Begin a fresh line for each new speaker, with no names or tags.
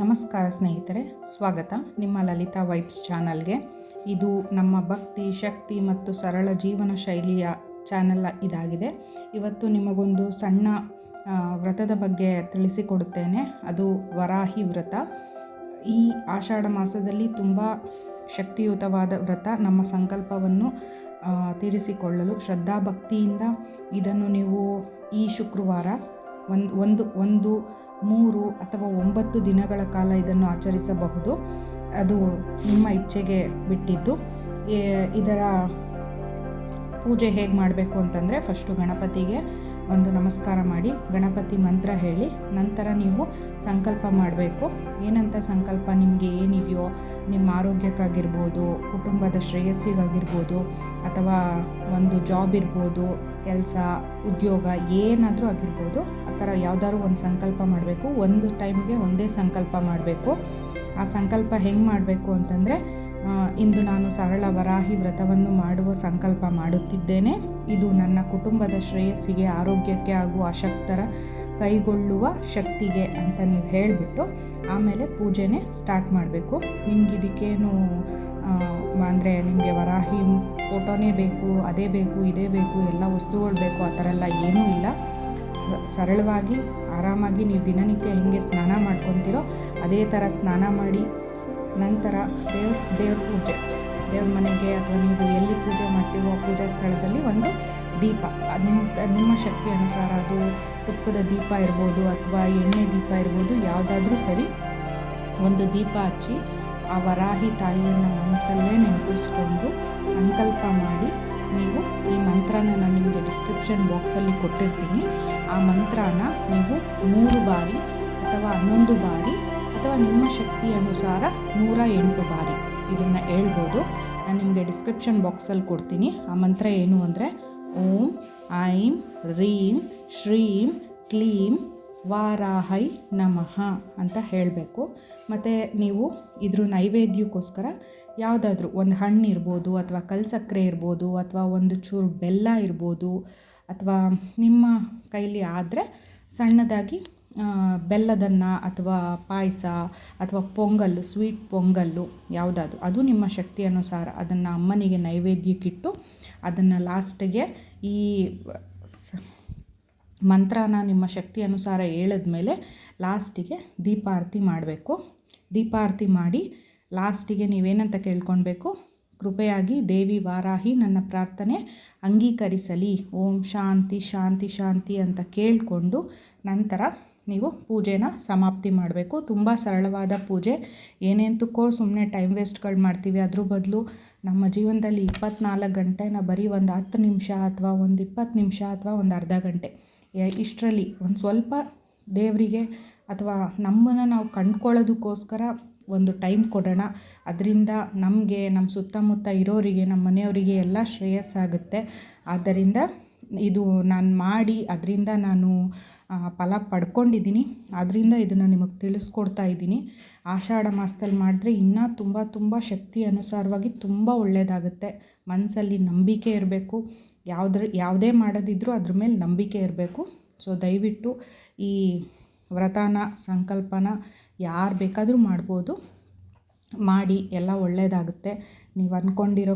ನಮಸ್ಕಾರ ಸ್ನೇಹಿತರೆ, ಸ್ವಾಗತ ನಿಮ್ಮ ಲಲಿತಾ ವೈಬ್ಸ್ ಚಾನಲ್ಗೆ. ಇದು ನಮ್ಮ ಭಕ್ತಿ, ಶಕ್ತಿ ಮತ್ತು ಸರಳ ಜೀವನ ಶೈಲಿಯ ಚಾನಲ್ ಇದಾಗಿದೆ. ಇವತ್ತು ನಿಮಗೊಂದು ಸಣ್ಣ ವ್ರತದ ಬಗ್ಗೆ ತಿಳಿಸಿಕೊಡುತ್ತೇನೆ. ಅದು ವರಾಹಿ ವ್ರತ. ಈ ಆಷಾಢ ಮಾಸದಲ್ಲಿ ತುಂಬ ಶಕ್ತಿಯುತವಾದ ವ್ರತ. ನಮ್ಮ ಸಂಕಲ್ಪವನ್ನು ತೀರಿಸಿಕೊಳ್ಳಲು ಶ್ರದ್ಧಾಭಕ್ತಿಯಿಂದ ಇದನ್ನು ನೀವು ಈ ಶುಕ್ರವಾರ ಒಂದು ಒಂದು ಒಂದು ಮೂರು ಅಥವಾ ಒಂಬತ್ತು ದಿನಗಳ ಕಾಲ ಇದನ್ನು ಆಚರಿಸಬಹುದು. ಅದು ನಿಮ್ಮ ಇಚ್ಛೆಗೆ ಬಿಟ್ಟಿದ್ದು. ಇದರ ಪೂಜೆ ಹೇಗೆ ಮಾಡಬೇಕು ಅಂತಂದರೆ ಫಸ್ಟು ಗಣಪತಿಗೆ ಒಂದು ನಮಸ್ಕಾರ ಮಾಡಿ, ಗಣಪತಿ ಮಂತ್ರ ಹೇಳಿ, ನಂತರ ನೀವು ಸಂಕಲ್ಪ ಮಾಡಬೇಕು. ಏನಂತ ಸಂಕಲ್ಪ? ನಿಮಗೆ ಏನಿದೆಯೋ, ನಿಮ್ಮ ಆರೋಗ್ಯಕ್ಕಾಗಿರ್ಬೋದು, ಕುಟುಂಬದ ಶ್ರೇಯಸ್ಸಿಗಾಗಿರ್ಬೋದು, ಅಥವಾ ಒಂದು ಜಾಬ್ ಇರ್ಬೋದು, ಕೆಲಸ, ಉದ್ಯೋಗ ಏನಾದರೂ ಆಗಿರ್ಬೋದು ಥರ ಯಾವ್ದಾದ್ರು ಒಂದು ಸಂಕಲ್ಪ ಮಾಡಬೇಕು. ಒಂದು ಟೈಮ್ಗೆ ಒಂದೇ ಸಂಕಲ್ಪ ಮಾಡಬೇಕು. ಆ ಸಂಕಲ್ಪ ಹೆಂಗೆ ಮಾಡಬೇಕು ಅಂತಂದರೆ ಇಂದು ನಾನು ಸರಳ ವರಾಹಿ ವ್ರತವನ್ನು ಮಾಡುವ ಸಂಕಲ್ಪ ಮಾಡುತ್ತಿದ್ದೇನೆ. ಇದು ನನ್ನ ಕುಟುಂಬದ ಶ್ರೇಯಸ್ಸಿಗೆ, ಆರೋಗ್ಯಕ್ಕೆ ಹಾಗೂ ಅಶಕ್ತರ ಕೈಗೊಳ್ಳುವ ಶಕ್ತಿಗೆ ಅಂತ ನೀವು ಹೇಳಿಬಿಟ್ಟು ಆಮೇಲೆ ಪೂಜೆನೇ ಸ್ಟಾರ್ಟ್ ಮಾಡಬೇಕು. ನಿಮ್ಗೆ ಇದಕ್ಕೇನು ಅಂದರೆ ನಿಮಗೆ ವರಾಹಿ ಫೋಟೋನೇ ಬೇಕು, ಅದೇ ಬೇಕು, ಇದೇ ಬೇಕು, ಎಲ್ಲ ವಸ್ತುಗಳು ಬೇಕು, ಆ ಥರ ಎಲ್ಲ ಏನೂ ಸರಳವಾಗಿ, ಆರಾಮಾಗಿ ನೀವು ದಿನನಿತ್ಯ ಹೆಂಗೆ ಸ್ನಾನ ಮಾಡ್ಕೊತಿರೋ ಅದೇ ಥರ ಸ್ನಾನ ಮಾಡಿ, ನಂತರ ದೇವಸ್ ದೇವ್ರ ಪೂಜೆ. ದೇವ್ರ ಮನೆಗೆ ಅಥವಾ ನೀವು ಎಲ್ಲಿ ಪೂಜೆ ಮಾಡ್ತೀವೋ ಆ ಪೂಜಾ ಸ್ಥಳದಲ್ಲಿ ಒಂದು ದೀಪ. ಅದು ನಿಮ್ಮ ನಿಮ್ಮ ಶಕ್ತಿ ಅನುಸಾರ ಅದು ತುಪ್ಪದ ದೀಪ ಇರ್ಬೋದು ಅಥವಾ ಎಣ್ಣೆ ದೀಪ ಇರ್ಬೋದು, ಯಾವುದಾದ್ರೂ ಸರಿ ಒಂದು ದೀಪ ಹಚ್ಚಿ ಆ ವರಾಹಿ ತಾಯಿಯನ್ನು ಮನಸ್ಸಲ್ಲೇ ನೆನಪಿಸ್ಕೊಂಡು ಸಂಕಲ್ಪ ಮಾಡಿ ನೀವು ಈ ಮಂತ್ರನ ನಾನು ನಿಮಗೆ ಡಿಸ್ಕ್ರಿಪ್ಷನ್ ಬಾಕ್ಸಲ್ಲಿ ಕೊಟ್ಟಿರ್ತೀನಿ. ಆ ಮಂತ್ರನ ನೀವು ಮೂರು ಬಾರಿ ಅಥವಾ ಹನ್ನೊಂದು ಬಾರಿ ಅಥವಾ ನಿಮ್ಮ ಶಕ್ತಿ ಅನುಸಾರ ನೂರ ಎಂಟು ಬಾರಿ ಇದನ್ನು ಹೇಳ್ಬೋದು. ನಾನು ನಿಮಗೆ ಡಿಸ್ಕ್ರಿಪ್ಷನ್ ಬಾಕ್ಸಲ್ಲಿ ಕೊಡ್ತೀನಿ. ಆ ಮಂತ್ರ ಏನು ಅಂದರೆ ಓಂ ಐಂ ರೀಂ, ಶ್ರೀಂ, ಕ್ಲೀಂ ವಾರಾಹೈ ನಮಃ ಅಂತ ಹೇಳಬೇಕು. ಮತ್ತು ನೀವು ಇದ್ರ ನೈವೇದ್ಯಕ್ಕೋಸ್ಕರ ಯಾವುದಾದ್ರೂ ಒಂದು ಹಣ್ಣು ಇರ್ಬೋದು ಅಥವಾ ಕಲ್ಸಕ್ಕರೆ ಇರ್ಬೋದು ಅಥವಾ ಒಂದು ಚೂರು ಬೆಲ್ಲ ಇರ್ಬೋದು ಅಥವಾ ನಿಮ್ಮ ಕೈಲಿ ಆದರೆ ಸಣ್ಣದಾಗಿ ಬೆಲ್ಲದನ್ನ ಅಥವಾ ಪಾಯಸ ಅಥವಾ ಪೊಂಗಲ್ಲು, ಸ್ವೀಟ್ ಪೊಂಗಲ್ಲು ಯಾವುದಾದ್ರು ಅದು ನಿಮ್ಮ ಶಕ್ತಿ ಅನುಸಾರ ಅದನ್ನು ಅಮ್ಮನಿಗೆ ನೈವೇದ್ಯಕ್ಕಿಟ್ಟು ಅದನ್ನು ಲಾಸ್ಟಿಗೆ ಈ ಮಂತ್ರನ ನಿಮ್ಮ ಶಕ್ತಿ ಅನುಸಾರ ಹೇಳಿದ್ಮೇಲೆ ಲಾಸ್ಟಿಗೆ ದೀಪಾರತಿ ಮಾಡಬೇಕು. ದೀಪಾರತಿ ಮಾಡಿ ಲಾಸ್ಟಿಗೆ ನೀವೇನಂತ ಕೇಳ್ಕೊಳ್ಬೇಕು? ಕೃಪೆಯಾಗಿ ದೇವಿ ವಾರಾಹಿ ನನ್ನ ಪ್ರಾರ್ಥನೆ ಅಂಗೀಕರಿಸಲಿ. ಓಂ ಶಾಂತಿ ಶಾಂತಿ ಶಾಂತಿ ಅಂತ ಕೇಳಿಕೊಂಡು ನಂತರ ನೀವು ಪೂಜೆನ ಸಮಾಪ್ತಿ ಮಾಡಬೇಕು. ತುಂಬ ಸರಳವಾದ ಪೂಜೆ. ಏನೇಂತಕ್ಕೋ ಸುಮ್ಮನೆ ಟೈಮ್ ವೇಸ್ಟ್ಗಳು ಮಾಡ್ತೀವಿ ಅದ್ರ ಬದಲು ನಮ್ಮ ಜೀವನದಲ್ಲಿ ಇಪ್ಪತ್ನಾಲ್ಕು ಗಂಟೆನ ಬರೀ ಒಂದು ಹತ್ತು ನಿಮಿಷ ಅಥವಾ ಒಂದು ಇಪ್ಪತ್ತು ನಿಮಿಷ ಅಥವಾ ಒಂದು ಅರ್ಧ ಗಂಟೆ. ಇಷ್ಟರಲ್ಲಿ ಒಂದು ಸ್ವಲ್ಪ ದೇವರಿಗೆ ಅಥವಾ ನಮ್ಮನ್ನು ನಾವು ಕಂಡ್ಕೊಳ್ಳೋದಕ್ಕೋಸ್ಕರ ಒಂದು ಟೈಮ್ ಕೊಡೋಣ. ಅದರಿಂದ ನಮಗೆ ನಮ್ಮ ಸುತ್ತಮುತ್ತ ಇರೋರಿಗೆ ನಮ್ಮ ಮನೆಯವರಿಗೆ ಎಲ್ಲ ಶ್ರೇಯಸ್ಸಾಗುತ್ತೆ. ಆದ್ದರಿಂದ ಇದು ನಾನು ಮಾಡಿ, ಅದರಿಂದ ನಾನು ಫಲ ಪಡ್ಕೊಂಡಿದ್ದೀನಿ. ಅದರಿಂದ ಇದನ್ನು ನಿಮಗೆ ತಿಳಿಸ್ಕೊಡ್ತಾ ಇದ್ದೀನಿ. ಆಷಾಢ ಮಾಸದಲ್ಲಿ ಮಾಡಿದ್ರೆ ಇನ್ನೂ ತುಂಬ ತುಂಬ ಶಕ್ತಿ ಅನುಸಾರವಾಗಿ ತುಂಬ ಒಳ್ಳೆಯದಾಗುತ್ತೆ ಮನಸ್ಸಲ್ಲಿ ನಂಬಿಕೆ ಇರಬೇಕು. ಯಾವುದ್ರ, ಯಾವುದೇ ಮಾಡೋದಿದ್ರೂ ಅದ್ರ ಮೇಲೆ ನಂಬಿಕೆ ಇರಬೇಕು. ಸೊ ದಯವಿಟ್ಟು ಈ ವ್ರತನ, ಸಂಕಲ್ಪನ ಯಾರು ಬೇಕಾದರೂ ಮಾಡ್ಬೋದು. ಮಾಡಿ, ಎಲ್ಲ ಒಳ್ಳೆಯದಾಗುತ್ತೆ ನೀವು ಅಂದ್ಕೊಂಡಿರೋ